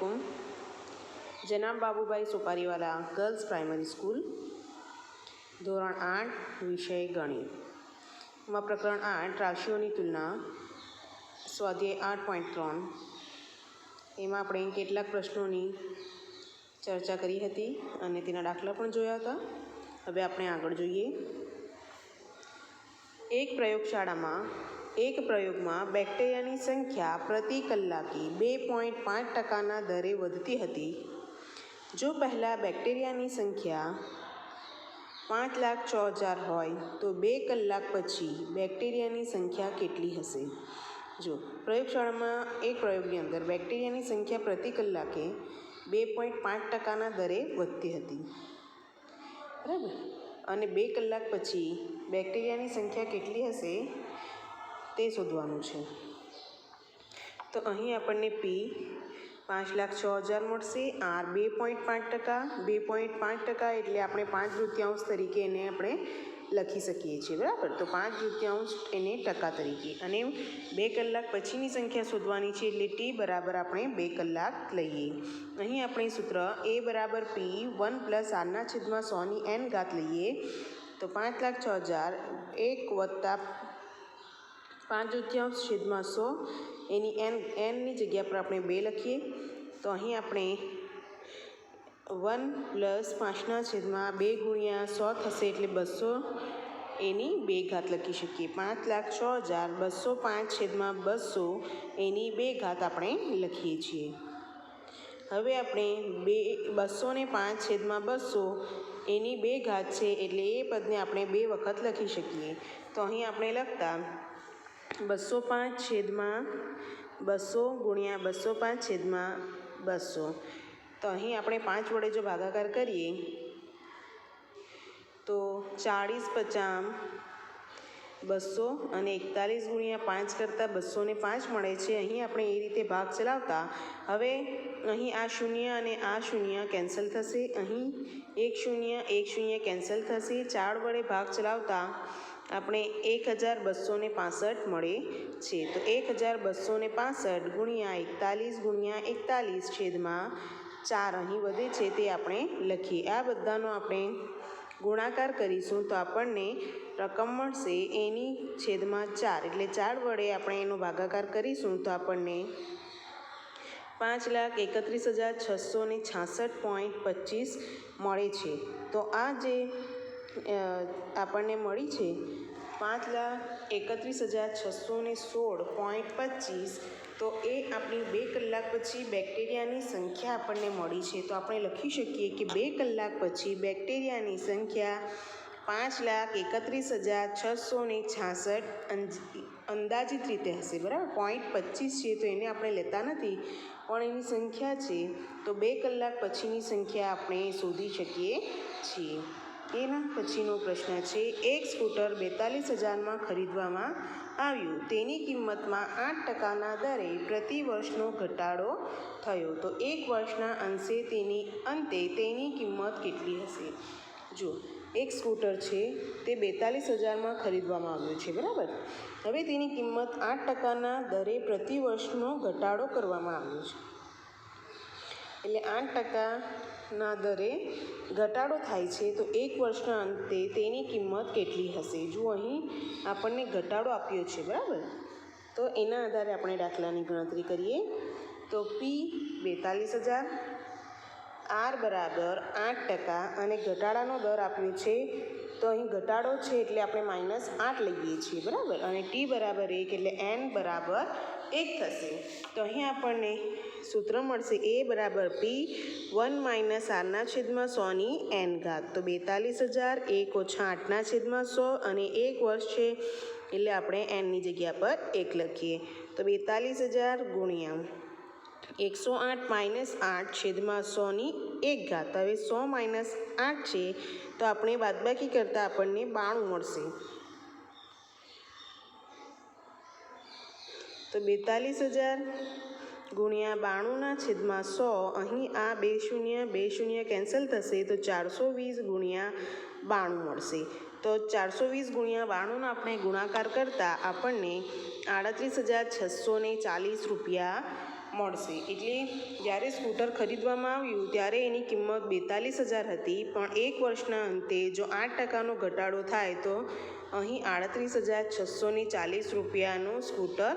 અસલકુમ જનાબ Babubhai Sopariwala girls primary school ધોરણ આઠ વિષય ગણિતમાં પ્રકરણ આઠ રાશિઓની તુલના સ્વાધ્યાય આઠ પોઈન્ટ ત્રણ એમાં આપણે કેટલાક પ્રશ્નોની ચર્ચા કરી હતી અને તેના દાખલા પણ જોયા હતા હવે આપણે આગળ જોઈએ એક પ્રયોગશાળામાં એક પ્રયોગમાં બેક્ટેરિયાની સંખ્યા પ્રતિ કલાકે બે પોઈન્ટ પાંચ ટકાના દરે વધતી હતી. જો પહેલાં બેક્ટેરિયાની સંખ્યા પાંચ લાખ છ હજાર હોય, તો બે કલાક પછી બેક્ટેરિયાની સંખ્યા કેટલી હશે? જો, પ્રયોગશાળામાં એક પ્રયોગની અંદર બેક્ટેરિયાની સંખ્યા પ્રતિ કલાકે બે પોઈન્ટ પાંચ ટકાના દરે વધતી હતી. બરાબર? અને બે કલાક પછી બેક્ટેરિયાની સંખ્યા કેટલી હશે? તે શોધવાનું છે. તો અહીં આપણને પી પાંચ લાખ છ હજાર મળશે આર બે પોઈન્ટ પાંચ ટકા, બે પોઈન્ટ પાંચ ટકા એટલે આપણે પાંચ તૃતીયાંશ તરીકે એને આપણે લખી શકીએ છીએ, બરાબર? તો પાંચ તૃતીયાંશ એને ટકા તરીકે. અને બે કલાક પછીની સંખ્યા શોધવાની છે એટલે ટી બરાબર આપણે બે કલાક લઈએ. અહીં આપણે સૂત્ર એ બરાબર પી વન પ્લસ આરના છેદમાં સોની એન ઘાત લઈએ. તો પાંચ લાખ છ હજાર એક વત્તા પાંચ ઉત્યાંશ છેદમાં સો. એની એન, એનની જગ્યા પર આપણે બે લખીએ. તો અહીં આપણે વન પ્લસ પાંચના છેદમાં બે ગુણ્યા સો થશે એટલે બસો. એની બે ઘાત લખી શકીએ. પાંચ લાખ છ હજાર બસો પાંચ છેદમાં બસો. એની બે ઘાત આપણે લખીએ છીએ. હવે આપણે બે, બસો ને પાંચ છેદમાં બસો. એની બે ઘાત છે એટલે એ પદને આપણે બે વખત લખી શકીએ. તો અહીં આપણે લખતા બસો પાંચ છેદમાં બસો ગુણ્યા બસો પાંચ છેદમાં બસો. તો અહીં આપણે પાંચ વડે જો ભાગાકાર કરીએ, તો ચાળીસ પચામ બસો અને એકતાલીસ ગુણ્યા પાંચ કરતાં બસો પાંચ મળે છે. અહીં આપણે એ રીતે ભાગ ચલાવતા, હવે અહીં આ શૂન્ય અને આ શૂન્ય કેન્સલ થશે. અહીં એક શૂન્ય એક શૂન્ય કેન્સલ થશે. ચાર વડે ભાગ ચલાવતા આપણે એક હજાર બસો ને પાસઠ મળે છે. તો એક હજાર બસો ને પાસઠ ગુણ્યા એકતાલીસ ગુણ્યા એકતાલીસ છેદમાં ચાર અહીં વધે છે તે આપણે લખીએ. આ બધાનો આપણે ગુણાકાર કરીશું તો આપણને રકમ મળશે એની છેદમાં ચાર. એટલે ચાર વડે આપણે એનો ભાગાકાર કરીશું તો આપણને પાંચ લાખ એકત્રીસ હજાર છસો ને છાસઠ પોઈન્ટ પચીસ મળે છે. તો આ જે આપણને મળી છે પાંચ લાખ એકત્રીસ હજાર છસો ને સોળ પોઈન્ટ પચીસ. તો એ આપણી બે કલાક પછી બેક્ટેરિયાની સંખ્યા આપણને મળી છે. તો આપણે લખી શકીએ કે બે કલાક પછી બેક્ટેરિયાની સંખ્યા પાંચ લાખ એકત્રીસ હજાર છસો ને છાસઠ અંદાજિત રીતે હશે. બરાબર? પોઈન્ટ પચીસ છે તો એને આપણે લેતા નથી. પણ એની સંખ્યા છે. તો બે કલાક પછીની સંખ્યા આપણે શોધી શકીએ છીએ. એના પછીનો પ્રશ્ન છે, એક સ્કૂટર બેતાલીસ હજારમાં ખરીદવામાં આવ્યું. તેની કિંમતમાં આઠ ટકાના દરે પ્રતિ વર્ષનો ઘટાડો થયો. તો એક વર્ષના અંશે તેની, અંતે તેની કિંમત કેટલી હશે? જો, એક સ્કૂટર છે, તે બેતાલીસ હજારમાં ખરીદવામાં આવ્યું છે, બરાબર? હવે તેની કિંમત આઠ ટકાના દરે પ્રતિ વર્ષનો ઘટાડો કરવામાં આવ્યો છે. એટલે આઠ ટકાના દરે ઘટાડો થાય છે, તો એક વર્ષના અંતે તેની કિંમત કેટલી હશે? જો અહીં આપણને ઘટાડો આપ્યો છે, બરાબર? તો એના આધારે આપણે દાખલાની ગણતરી કરીએ. તો પી બેતાલીસ હજાર આર બરાબર આઠ ટકા અને ઘટાડાનો દર આપ્યો છે, તો અહીં ઘટાડો છે એટલે આપણે માઇનસ આઠ લઈએ છીએ, બરાબર? અને ટી બરાબર એક એટલે એન બરાબર એક થશે. તો અહીં આપણને સૂત્ર મળશે એ બરાબર પી વન માઇનસ આરના છેદમાં સોની એન ઘાત. તો બેતાલીસ હજાર એક ઓછા આઠના છેદમાં સો અને એક વર્ષ છે એટલે આપણે એનની જગ્યા પર એક લખીએ. તો બેતાલીસ હજાર ગુણ્યા એકસો આઠ માઇનસ આઠ છેદમાં સોની એક ઘાત. હવે સો માઇનસ આઠ છે તો આપણે બાદબાકી કરતાં આપણને બાણું મળશે. તો બેતાલીસ હજાર ગુણ્યા બાણુંના છેદમાં સો. અહીં આ બે શૂન્ય બે શૂન્ય કેન્સલ થશે તો ચારસો વીસ ગુણ્યા બાણું મળશે. તો ચારસો વીસ ગુણ્યા બાણુંનો આપણે ગુણાકાર કરતાં આપણને આડત્રીસ હજાર છસો ચાલીસ રૂપિયા મળશે. એટલે જ્યારે સ્કૂટર ખરીદવામાં આવ્યું ત્યારે એની કિંમત બેતાલીસ હજાર હતી, પણ એક વર્ષના અંતે જો આઠ ટકાનો ઘટાડો થાય તો અહીં આડત્રીસ હજાર છસોને ચાલીસ રૂપિયાનું સ્કૂટર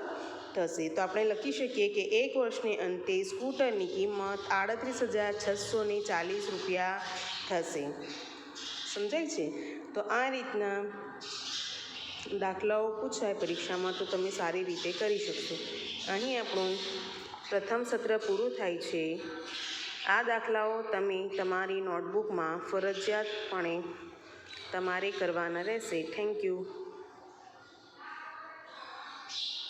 થશે. તો આપણે લખી શકીએ કે એક વર્ષને અંતે સ્કૂટરની કિંમત આડત્રીસ હજાર છસોને ચાલીસ રૂપિયા થશે. સમજાય છે? તો આ રીતના દાખલાઓ પૂછાય પરીક્ષામાં તો તમે સારી રીતે કરી શકશો. અહીં આપણું પ્રથમ સત્ર પૂરું થાય છે. આ દાખલાઓ તમે તમારી નોટબુકમાં ફરજિયાતપણે તમારે કરવાના રહેશે. Thank you